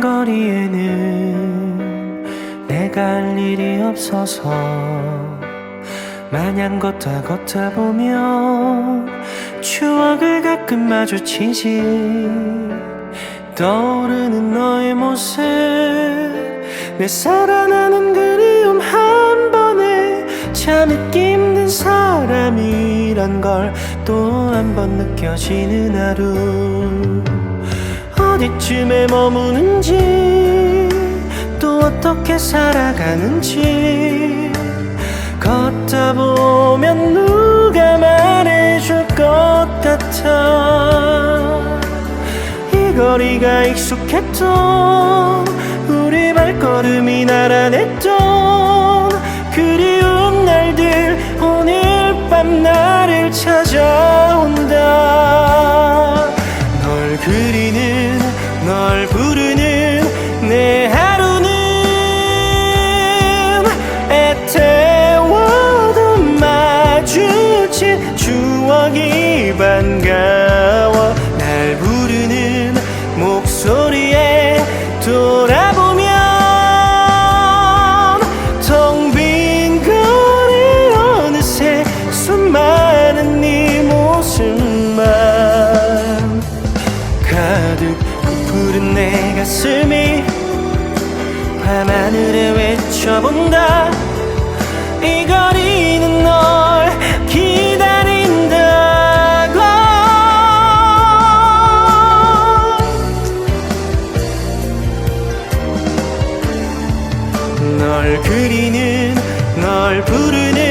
거리에는 내가 할 일이 없어서 마냥 걷다 걷다 보면 추억을 가끔 마주치지. 떠오르는 너의 모습 내 살아나는 그리움 한 번에 참 잊기 힘든 사람이란 걸 또 한 번 느껴지는 하루 어디쯤에 머무는지 또 어떻게 살아가는지. 걷다 보면 누가 말해줄 것 같아. 이 거리가 익숙했던 우리 발걸음이 나란했던 그리운 날들 오늘 밤 나를 찾아 널 부르는 가슴이 밤하늘에 외쳐본다. 이 거리는 널 기다린다고. 널 그리는 널 부르는